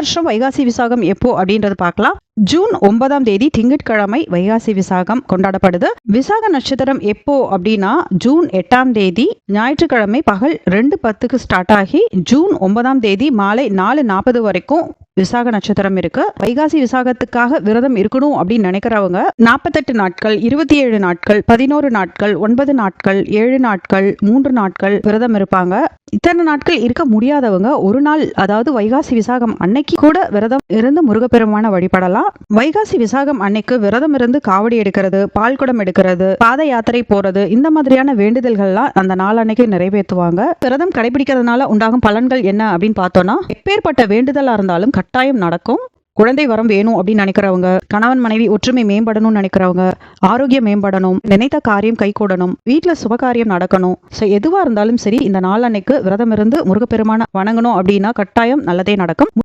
வருஷம் வைகாசி விசாகம் எப்போ அப்படின்றது பார்க்கலாம். ஜூன் ஒன்பதாம் தேதி திங்கட்கிழமை வைகாசி விசாகம் கொண்டாடப்படுது. விசாக நட்சத்திரம் எப்போ அப்படின்னா ஜூன் எட்டாம் தேதி ஞாயிற்றுக்கிழமை பகல் ரெண்டு பத்துக்கு ஸ்டார்ட் ஆகி ஜூன் ஒன்பதாம் தேதி மாலை நாலு நாற்பது வரைக்கும் விசாக நட்சத்திரம் இருக்கு. வைகாசி விசாகத்துக்காக விரதம் இருக்கணும் அப்படின்னு நினைக்கிறவங்க நாற்பத்தெட்டு நாட்கள் இருபத்தி ஏழு நாட்கள் பதினோரு நாட்கள் ஒன்பது நாட்கள் ஏழு நாட்கள் மூன்று நாட்கள் விரதம் இருப்பாங்க. இத்தனை நாட்கள் இருக்க முடியாதவங்க ஒரு நாள் அதாவது வைகாசி விசாகம் அன்னைக்கு கூட விரதம் இருந்து முருகப்பெருமான வழிபடலாம். வைகாசி விசாகம் அன்னைக்கு விரதம் இருந்து காவடி எடுக்கிறது பால் குடம் எடுக்கிறது பாத யாத்திரை போறது இந்த மாதிரியான வேண்டுதல்கள்லாம் அந்த நாள் அன்னைக்கு நிறைவேற்றுவாங்க. விரதம் கடைபிடிக்கிறதுனால உண்டாகும் பலன்கள் என்ன அப்படின்னு பார்த்தோம்னா எப்பேற்பட்ட வேண்டுதலா இருந்தாலும் கட்டாயம் நடக்கும். குழந்தை வரம் வேணும் அப்படின்னு நினைக்கிறவங்க கணவன் மனைவி ஒற்றுமை மேம்படணும்னு நினைக்கிறவங்க ஆரோக்கியம் மேம்படணும் நினைத்த காரியம் கைகூடணும் வீட்டில் சுபகாரியம் நடக்கணும். ஸோ எதுவாக இருந்தாலும் சரி இந்த நாள் அன்னைக்கு விரதம் இருந்து முருகப்பெருமான வணங்கணும் அப்படின்னா கட்டாயம் நல்லதே நடக்கும்.